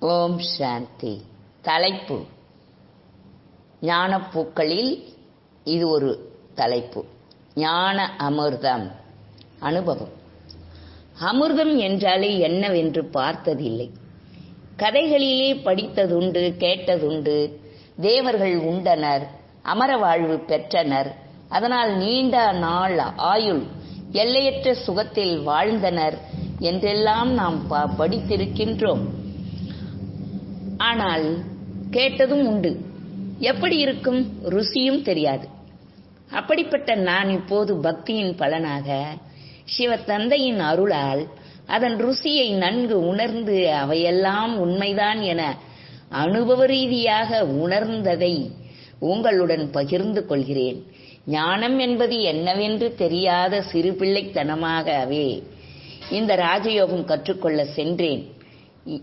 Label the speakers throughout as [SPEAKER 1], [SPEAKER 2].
[SPEAKER 1] ஓம் சாந்தி. தலைப்பு. ஞானப்பூக்களில் இது ஒரு தலைப்பு. ஞான அமிர்தம். அனுபவம். அமிர்தம் என்றாலே என்னவென்று பார்த்ததில்லை. கதைகளிலே படித்ததுண்டு கேட்டதுண்டு தேவர்கள் உண்டனர் அமர வாழ்வு பெற்றனர் அதனால் நீண்ட நாள் ஆயுள் எல்லையற்ற சுகத்தில் வாழ்ந்தனர் என்றெல்லாம் நாம் படித்திருக்கின்றோம். ஆனால் கேட்டதும் உண்டு. எப்படி இருக்கும்? ருசியும் தெரியாது. அப்படிப்பட்ட நான் இப்போது பக்தியின் பலனாக சிவ தந்தையின் அருளால் அதன் ருசியை நன்கு உணர்ந்து அவையெல்லாம் உண்மைதான் என அனுபவ ரீதியாக உணர்ந்ததை உங்களுடன் பகிர்ந்து கொள்கிறேன். ஞானம் என்பது என்னவென்று தெரியாத சிறு பிள்ளைத்தனமாகவே இந்த ராஜயோகம் கற்றுக்கொள்ள சென்றேன்.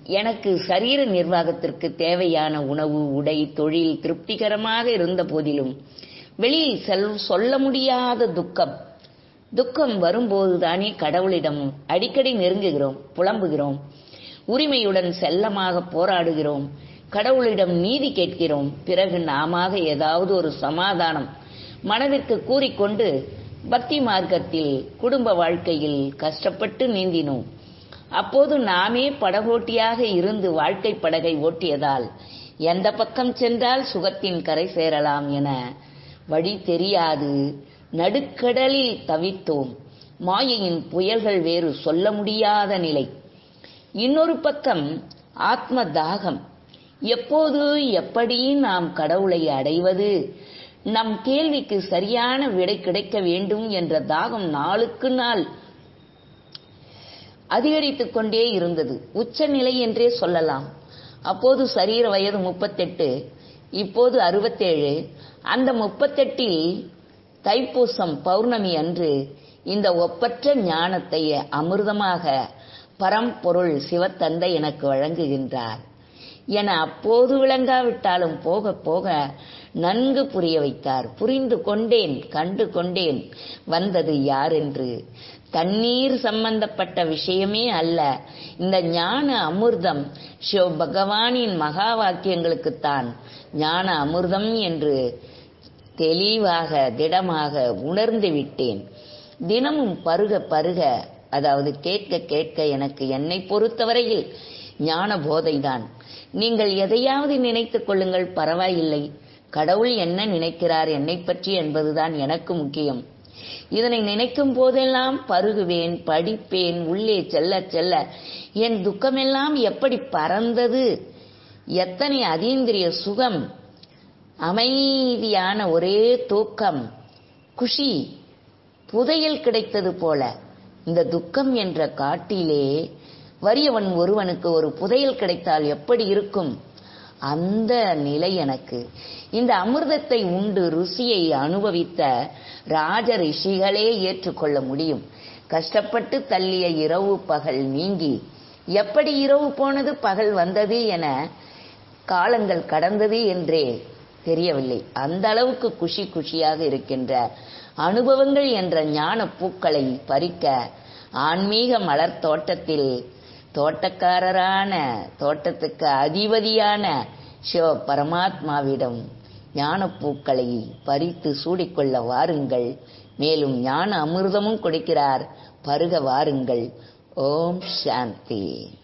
[SPEAKER 1] எனக்கு சரீர நிர்வாகத்திற்கு தேவையான உணவு உடை தொழில் திருப்திகரமாக இருந்த போதிலும் வெளியில் செல் சொல்ல முடியாத துக்கம். துக்கம் வரும்போதுதானே கடவுளிடம் அடிக்கடி நெருங்குகிறோம் புலம்புகிறோம். உரிமையுடன் செல்லமாக போராடுகிறோம். கடவுளிடம் நீதி கேட்கிறோம். பிறகு நாம ஏதாவது ஒரு சமாதானம் மனதிற்கு கூறிக்கொண்டு பக்தி மார்க்கத்தில் குடும்ப வாழ்க்கையில் கஷ்டப்பட்டு நீந்தினோம். அப்போது நாமே படகோட்டியாக இருந்து வாழ்க்கை படகை ஓட்டியதால் எந்த பக்கம் சென்றால் சுகத்தின் கரை சேரலாம் என வழி தெரியாது. நடுக்கடலில் தவித்தோம். மாயையின் புயல்கள் வேறு சொல்ல முடியாத நிலை. இன்னொரு பக்கம் ஆத்ம தாகம் எப்போது எப்படி நாம் கடவுளை அடைவது? நம் கேள்விக்கு சரியான விடை கிடைக்க வேண்டும் என்ற தாகம் நாளுக்கு நாள் அதிகரித்துக் கொண்டே இருந்தது. உச்சநிலை என்றே சொல்லலாம். அப்போது சரீர வயது முப்பத்தெட்டு இப்போது அறுபத்தேழு. அந்த முப்பத்தெட்டில் தைப்பூசம் பௌர்ணமி அன்று இந்த ஒப்பற்ற ஞானத்தை அமிர்தமாக பரம்பொருள் சிவத்தந்தை எனக்கு வழங்குகின்றார். என அப்போது விளங்காவிட்டாலும் போக போக நன்கு புரிய வைத்தார். புரிந்து கொண்டேன் கண்டு கொண்டேன். வந்தது யார் என்று தண்ணீர் சம்பந்தப்பட்ட விஷயமே அல்ல. இந்த ஞான அமிர்தம் சிவ பகவானின் மகா வாக்கியங்களுக்குத்தான் ஞான அமிர்தம் என்று தெளிவாக திடமாக உணர்ந்து விட்டேன். தினமும் பருக பருக அதாவது கேட்க கேட்க எனக்கு என்னை பொறுத்தவரையில் ஞான போதைதான் நீங்கள் எதையாவது நினைத்துக் கொள்ளுங்கள் பரவாயில்லை. கடவுள் என்ன நினைக்கிறார் என்னை பற்றி என்பதுதான் எனக்கு முக்கியம். இதனை நினைக்கும் போதெல்லாம் பருகுவேன் படிப்பேன் உள்ளே செல்ல செல்ல என் துக்கமெல்லாம் எப்படி பறந்தது? எத்தனை அதீந்திரிய சுகம்? அமைதியான ஒரே தூக்கம். குஷி புதையல் கிடைத்தது போல. இந்த துக்கம் என்ற காட்டிலே வறியவன் ஒருவனுக்கு ஒரு புதையல் கிடைத்தால் எப்படி இருக்கும்? அந்த நிலை எனக்கு. இந்த அமிர்தத்தை உண்டு ருசியை அனுபவித்த ராஜ ரிஷிகளே ஏற்றுக்கொள்ள முடியும். கஷ்டப்பட்டு தள்ளிய இரவு பகல் நீங்கி எப்படி இரவு போனது? பகல் வந்தது என காலங்கள் கடந்தது என்றே தெரியவில்லை. அந்த அளவுக்கு குஷி குஷியாக இருக்கின்ற அனுபவங்கள் என்ற ஞான பூக்களை பறிக்க ஆன்மீக மலர் தோட்டத்தில் தோட்டக்காரரான தோட்டத்துக்கு அதிபதியான சிவ பரமாத்மாவிடம் ஞானப்பூக்களை பறித்து சூடிக்கொள்ள வாருங்கள். மேலும் ஞான அமிர்தமும் கொடுக்கிறார். பருக வாருங்கள். ஓம் சாந்தி.